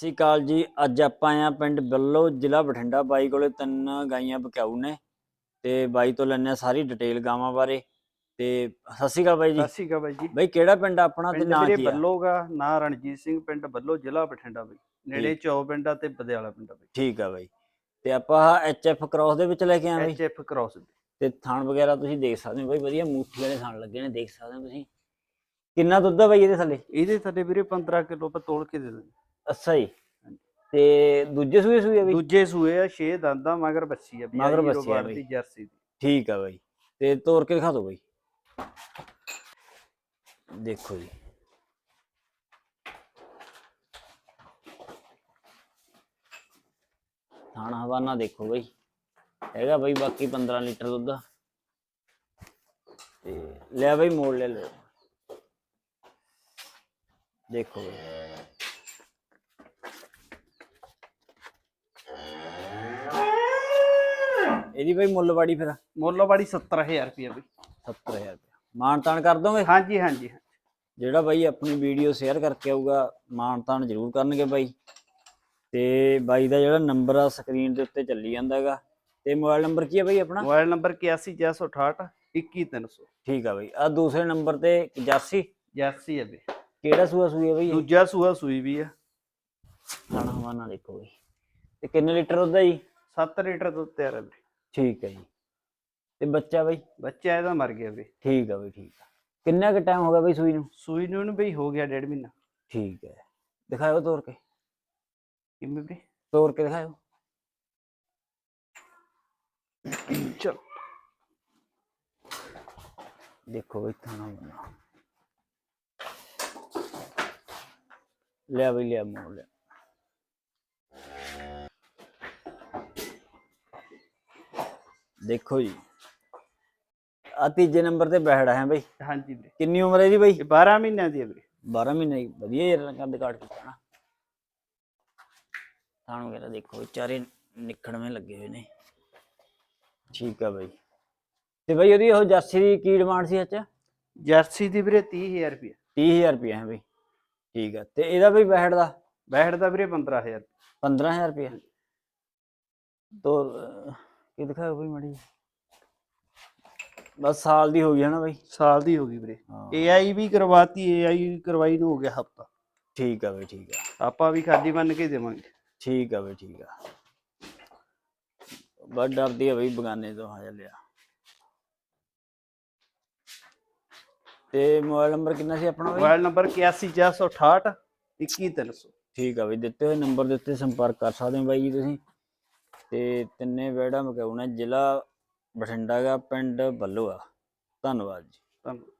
ਸ੍ਰੀ ਅਕਾਲ ਜੀ। ਅੱਜ ਆਪਾਂ ਆਏ ਆ ਪਿੰਡ ਬੱਲੋ ਜ਼ਿਲ੍ਹਾ ਬਠਿੰਡਾ। ਬਾਈ ਕੋਲੇ ਤਿੰਨ ਗਾਈਆਂ ਬਕਾਊ ਨੇ ਤੇ ਬਾਈ ਤੋਂ ਲੈਣੇ ਸਾਰੀ ਡਿਟੇਲ ਗਾਵਾਂ ਬਾਰੇ। ਤੇ ਸਤਿ ਸ੍ਰੀ ਅਕਾਲ ਬਾਈ ਜੀ। ਸਤਿ ਸ਼੍ਰੀ ਅਕਾਲ ਬਾਈ ਜੀ। ਬਾਈ ਕਿਹੜਾ ਪਿੰਡ ਆਪਣਾ ਤੇ ਨਾਂ ਕੀ ਆ? ਬੱਲੋਗਾ ਨਾਂ ਰਣਜੀਤ ਸਿੰਘ ਪਿੰਡ ਬੱਲੋ ਜ਼ਿਲ੍ਹਾ ਬਠਿੰਡਾ ਬਾਈ। ਨੇੜੇ। ਚੌ ਪਿੰਡਾ ਤੇ ਬਦਿਆਲਾ ਪਿੰਡਾ ਬਾਈ। ਠੀਕ ਆ ਬਾਈ। ਤੇ ਆਪਾਂ ਐਚਐਫ ਕ੍ਰਾਸ ਦੇ ਵਿੱਚ ਲੈ ਕੇ ਆਏ ਐਚ ਐਫ ਕ੍ਰਾਸ ਤੇ ਥਣ ਵਗੈਰਾ ਤੁਸੀਂ ਦੇਖ ਸਕਦੇ ਹੋ ਬਾਈ ਵਧੀਆ ਮੂਠੀ ਵਾਲੇ ਥਣ ਲੱਗੇ ਨੇ ਦੇਖ ਸਕਦੇ ਹੋ ਤੁਸੀਂ। ਕਿੰਨਾ ਦੁੱਧ ਆ ਬਾਈ ਇਹਦੇ ਥੱਲੇ? ਇਹਦੇ ਥੱਲੇ ਵੀਰੇ 15 ਕਿਲੋ ਆਪਾਂ ਤੋਲ ਕੇ ਦੇ ਦਿੰਦੇ ਅੱਛਾ ਜੀ। ਤੇ ਦੂਜੇ ਸੂਏ ਸੂਏ ਬਾਈ ਦੂਜੇ ਸੂਏ ਆ 6 ਦੰਦਾਂ ਮਗਰ ਬੱਸੀ ਆ ਮਗਰ 52 ਬੱਸੀ ਆ ਬਈ। ਜਰਸੀ ਦੀ। ਠੀਕ ਆ ਬਾਈ। ਤੇ ਤੋੜ ਕੇ ਦਿਖਾ ਦਿਓ ਬਾਈ। ਦੇਖੋ ਜੀ। ਥਾਣਾ ਹਵਾਨਾ ਦੇਖੋ ਬਾਈ। ਹੈਗਾ ਬਾਈ ਬਾਕੀ 15 ਲੀਟਰ ਦੁੱਧ ਤੇ ਲੈ ਬਾਈ ਮੋੜ ਲੈ ਲਓ। ਦੇਖੋ ਬਾਈ। ਇਹਦੀ ਬਾਈ ਮੁੱਲਵਾੜੀ ਫਿਰ? ਮੁੱਲ ਵਾੜੀ 70000 ਰੁਪਏ ਬਈ। 70000 ਰੁਪਏ ਮਾਨ ਤਾਨ ਕਰ ਦੋਗੇ? ਹਾਂਜੀ ਹਾਂਜੀ ਜਿਹੜਾ ਬਾਈ ਆਪਣੀ ਵੀਡੀਓ ਸ਼ੇਅਰ ਕਰਕੇ ਆਊਗਾ ਮਾਨ ਤਾਨ ਜ਼ਰੂਰ ਕਰਨਗੇ ਬਾਈ। ਤੇ ਬਾਈ ਦਾ ਜਿਹੜਾ ਨੰਬਰ ਆ ਸਕਰੀਨ ਦੇ ਉੱਤੇ ਚੱਲੀ ਜਾਂਦਾ ਹੈਗਾ। ਤੇ ਮੋਬਾਈਲ ਨੰਬਰ ਕੀ ਹੈ ਬਾਈ ਆਪਣਾ? ਮੋਬਾਈਲ ਨੰਬਰ 81468 21300 ਠੀਕ ਆ ਬਾਈ। ਆ ਦੂਸਰੇ ਨੰਬਰ ਤੇ 81 ਜਰਸੀ ਆ ਬਈ। ਕਿਹੜਾ ਸੂਆ ਸੂਈ ਹੈ ਬਾਈ? ਇਹ? ਦੂਜਾ ਸੂਆ ਸੂਈ ਵੀ ਆ। ਖਾਣਾ ਹਵਾਨਾ ਦੇਖੋ ਬਾਈ। ਤੇ ਕਿੰਨੇ ਲੀਟਰ ਦੁੱਧ ਹੈ ਜੀ? 7 ਲੀਟਰ ਦੁੱਧ ਤਿਆਰ ਆ ਬਈ। ਠੀਕ ਹੈ ਜੀ। ਤੇ ਬੱਚਾ ਬਾਈ? ਬੱਚਾ ਇਹਦਾ ਮਰ ਗਿਆ ਬਈ। ਠੀਕ ਆ ਬਾਈ ਠੀਕ ਆ। ਕਿੰਨਾ ਕੁ ਟਾਈਮ ਹੋ ਗਿਆ ਬਾਈ ਸੂਈ ਨੂੰ? ਸੂਈ ਨੂੰ ਬਈ ਹੋ ਗਿਆ ਡੇਢ ਮਹੀਨਾ। ਠੀਕ ਹੈ। ਦਿਖਾਓ ਤੋੜ ਕੇ। ਕਿਵੇਂ ਬਈ ਤੋੜ ਕੇ ਦਿਖਾਓ ਚਲ। ਦੇਖੋ ਬਈ ਥਾਣਾ ਬਣਾ ਲਿਆ ਬਈ ਲਿਆ ਮੋੜ ਲਿਆ। ਦੇਖੋ ਜੀ। ਆ ਤੀਜੇ ਨੰਬਰ ਤੇ ਬੈਠਾ ਹੈ ਬਈ। ਹਾਂਜੀ ਵੀਰੇ। ਕਿੰਨੀ ਉਮਰ ਹੈ ਇਹਦੀ ਬਈ? ਇਹ 12 ਮਹੀਨਿਆਂ ਦੀ ਆ ਵੀਰੇ। 12 ਮਹੀਨੇ ਦੀ। ਵਧੀਆ ਯਾਰ ਕੰਦ ਕਾਟ ਕੀਤਾ ਨਾ। ਥਾਣ ਵਗੈਰਾ ਦੇਖੋ ਵਿਚਾਰੇ ਨਿਕੜਵੇਂ ਲੱਗੇ ਹੋਏ ਨੇ। ਠੀਕ ਆ ਬਈ। ਤੇ ਬਈ ਉਹਦੀ ਉਹ ਜਰਸੀ ਦੀ ਕੀ ਡਿਮਾਂਡ ਸੀ ਅੱਛਾ ਜਰਸੀ ਦੀ ਵੀਰੇ 30000 ਰੁਪਏ 30000 ਰੁਪਏ ਹੈ ਬਈ। ਠੀਕ ਆ। ਤੇ ਇਹਦਾ ਬਈ ਬੈਠ ਦਾ? ਬੈਠ ਦਾ ਵੀਰੇ 15000 15000 ਰੁਪਏ ਤੋ ਕੀ ਦਿਖਾਓ ਬਈ ਮੜੀ ਬਸ ਸਾਲ ਦੀ ਹੋ ਗਈ ਹੈ ਨਾ ਬਈ? ਸਾਲ ਦੀ ਹੋ ਗਈ ਵੀਰੇ। ਹਾਂ। ਏਆਈ ਵੀ ਕਰਵਾਤੀ ਏਆਈ ਕਰਵਾਈ ਨੂੰ ਹੋ ਗਿਆ ਹਫਤਾ। ਠੀਕ ਆ ਬਈ ਠੀਕ ਆ। ਆਪਾਂ ਵੀ ਖਾਦੀ ਬੰਨ ਕੇ ਦੇਵਾਂਗੇ। ਠੀਕ ਆ ਬਈ ਠੀਕ ਆ। ਬੜਾ ਡਰਦੀ ਆ ਬਈ ਬਗਾਨੇ ਤੋਂ ਹਾਂ ਲਿਆ ਤੇ ਮੋਬਾਈਲ ਨੰਬਰ ਕਿੰਨਾ ਸੀ ਆਪਣਾ ਬਈ? ਮੋਬਾਈਲ ਨੰਬਰ 81468 21300 ਠੀਕ ਆ ਬਈ ਦਿੱਤੇ ਹੋਏ ਨੰਬਰ ਦੇ ਉੱਤੇ ਸੰਪਰਕ ਕਰ ਸਕਦੇ ਹੋ ਬਾਈ ਜੀ ਤੁਸੀਂ। ਤੇ ਤਿੰਨੇ ਵੇੜਾ ਮਕਾਉਣਾ ਜ਼ਿਲ੍ਹਾ ਬਠਿੰਡਾ ਗਾ ਪਿੰਡ ਬੱਲੋ ਆ ਧੰਨਵਾਦ ਜੀ। ਧੰਨਵਾਦ।